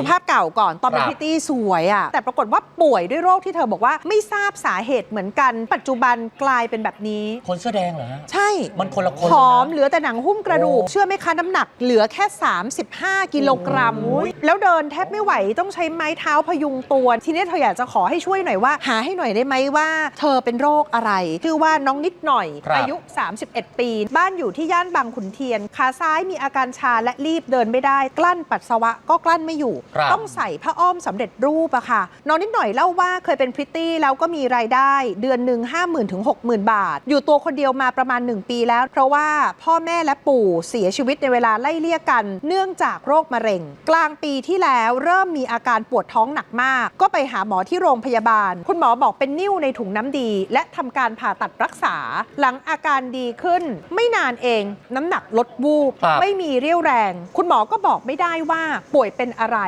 ดูภาพเก่าก่อนตอนเป็นครับพริตตี้สวยอะแต่ปรากฏว่าป่วยด้วยโรคที่เธอบอกว่าไม่ทราบสาเหตุเหมือนกัน ปัจจุบันกลายเป็นแบบนี้คนเสื้อแดงเหรอฮะใช่ มันคนละคนผอมเลยนะเหลือแต่หนังหุ้มกระดูกโอ้เชื่อไหมคะน้ำหนักเหลือแค่ 35 กิโลกรัมโอ้ยแล้วเดินแทบไม่ไหวต้องใช้ไม้เท้าพยุงตัว ทีนี้เธออยากจะขอให้ช่วยหน่อยว่า หาให้หน่อยได้ไหมว่า เธอเป็นโรคอะไรชื่อว่าน้องนิดหน่อย ครับ อายุ 31 ปี บ้านอยู่ที่ย่านบางขุนเทียนขาซ้ายมีอาการชาและรีบเดินไม่ได้ กลั้นปัสสาวะก็กลั้นไม่อยู่ ครับ ต้องใส่ผ้าอ้อมสำเร็จรูปอะค่ะ น้องนิดหน่อยเล่าว่าเคยเป็นพริตตี้แล้วก็มีรายได้ เดือนหนึ่ง50,000 ถึง 60,000 บาท อยู่ตัวคนเดียวมาประมาณ 1ปีแล้ว เพราะว่าพ่อแม่และปู่เสียชีวิตในเวลาไล่เลี่ยกัน เนื่องจากโรคมะเร็ง กลางปีที่แล้วเริ่มมีอาการปวดท้องหนักมาก ก็ไปหาหมอที่โรงพยาบาล คุณหมอบอกเป็นนิ่วในถุงน้ำดี และทำการผ่าตัดรักษา หลังอาการดีขึ้น ไม่นานเอง น้ำหนักลดวูบครับ ไม่มีเรี่ยวแรง คุณหมอก็บอกไม่ได้ว่าป่วยเป็นอะไร